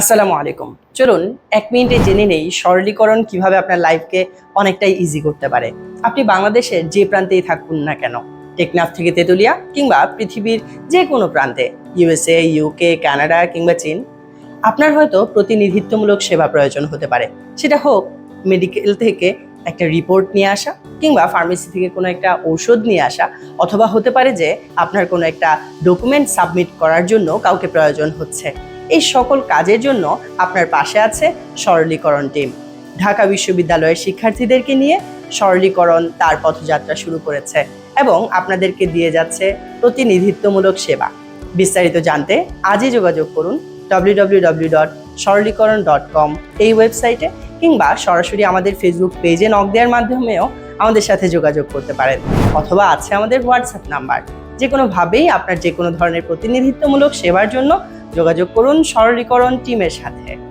আসসালামু আলাইকুম। চলুন এক মিনিটে জেনে নেই সরলীকরণ কীভাবে আপনার লাইফকে অনেকটাই ইজি করতে পারে। আপনি বাংলাদেশের যে প্রান্তেই থাকুন না কেন, টেকনাফ থেকে তেতুলিয়া কিংবা পৃথিবীর যে কোনো প্রান্তে ইউএসএ ইউকে কানাডা কিংবা চীন, আপনার হয়তো প্রতিনিধিত্বমূলক সেবা প্রয়োজন হতে পারে। সেটা হোক মেডিকেল থেকে একটা রিপোর্ট নিয়ে আসা কিংবা ফার্মেসি থেকে কোনো একটা ঔষধ নিয়ে আসা, অথবা হতে পারে যে আপনার কোনো একটা ডকুমেন্ট সাবমিট করার জন্য কাউকে প্রয়োজন হচ্ছে। এই সকল কাজের জন্য আপনার পাশে আছে সরলীকরণ টিম। ঢাকা বিশ্ববিদ্যালয়ের শিক্ষার্থীদেরকে নিয়ে সরলীকরণ, তার পথযাত্রা শুরু করেছে এবং আপনাদেরকে দিয়ে যাচ্ছে প্রতিনিধিত্বমূলক সেবা। বিস্তারিত জানতে আজই যোগাযোগ করুন www.সরলীকরণ ডট সরলীকরণ ডট কম এই ওয়েবসাইটে কিংবা সরাসরি আমাদের ফেসবুক পেজে নক দেওয়ার মাধ্যমেও আমাদের সাথে যোগাযোগ করতে পারেন অথবা আছে আমাদের হোয়াটসঅ্যাপ নাম্বার যে কোনোভাবেই আপনার যে কোনো ধরনের প্রতিনিধিত্বমূলক সেবার জন্য যোগাযোগ করুন সরলীকরণ টিমের সাথে।